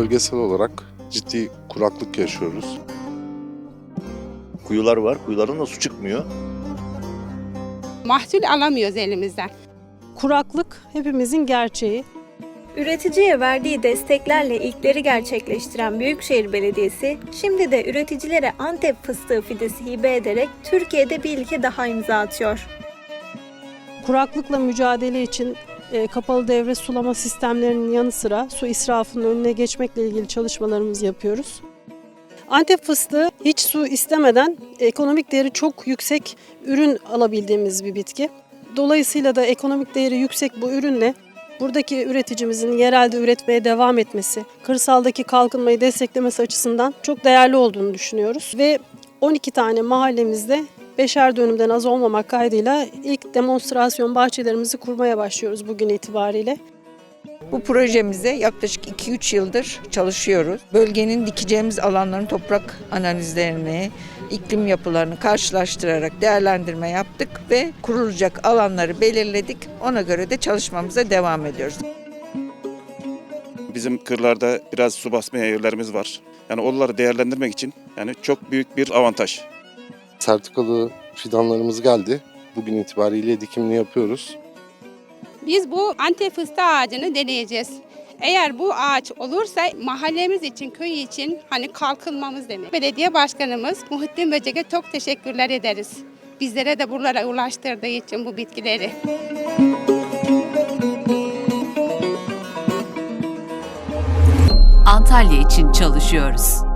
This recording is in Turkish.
bölgesel olarak ciddi kuraklık yaşıyoruz. Kuyular var. Kuyulardan da su çıkmıyor. Mahsul alamıyoruz elimizden. Kuraklık hepimizin gerçeği. Üreticiye verdiği desteklerle ilkleri gerçekleştiren Büyükşehir Belediyesi, şimdi de üreticilere Antep fıstığı fidesi hibe ederek Türkiye'de bir ilke daha imza atıyor. Kuraklıkla mücadele için e, kapalı devre sulama sistemlerinin yanı sıra su israfının önüne geçmekle ilgili çalışmalarımızı yapıyoruz. Antep fıstığı hiç su istemeden ekonomik değeri çok yüksek ürün alabildiğimiz bir bitki. Dolayısıyla da ekonomik değeri yüksek bu ürünle buradaki üreticimizin yerelde üretmeye devam etmesi, kırsaldaki kalkınmayı desteklemesi açısından çok değerli olduğunu düşünüyoruz. Ve 12 tane mahallemizde beşer dönümden az olmamak kaydıyla ilk demonstrasyon bahçelerimizi kurmaya başlıyoruz bugün itibariyle. Bu projemize yaklaşık 2-3 yıldır çalışıyoruz. Bölgenin dikeceğimiz alanların toprak analizlerini, iklim yapılarını karşılaştırarak değerlendirme yaptık ve kurulacak alanları belirledik. Ona göre de çalışmamıza devam ediyoruz. Bizim kırlarda biraz su basmaya yerlerimiz var. Yani onları değerlendirmek için yani çok büyük bir avantaj. Sertikalı fidanlarımız geldi. Bugün itibariyle dikimini yapıyoruz. Biz bu Antep fıstığı ağacını deneyeceğiz. Eğer bu ağaç olursa mahallemiz için, köy için hani kalkınmamız demek. Belediye başkanımız Muhittin Böcek'e çok teşekkürler ederiz. Bizlere de buralara ulaştırdığı için bu bitkileri. Antalya için çalışıyoruz.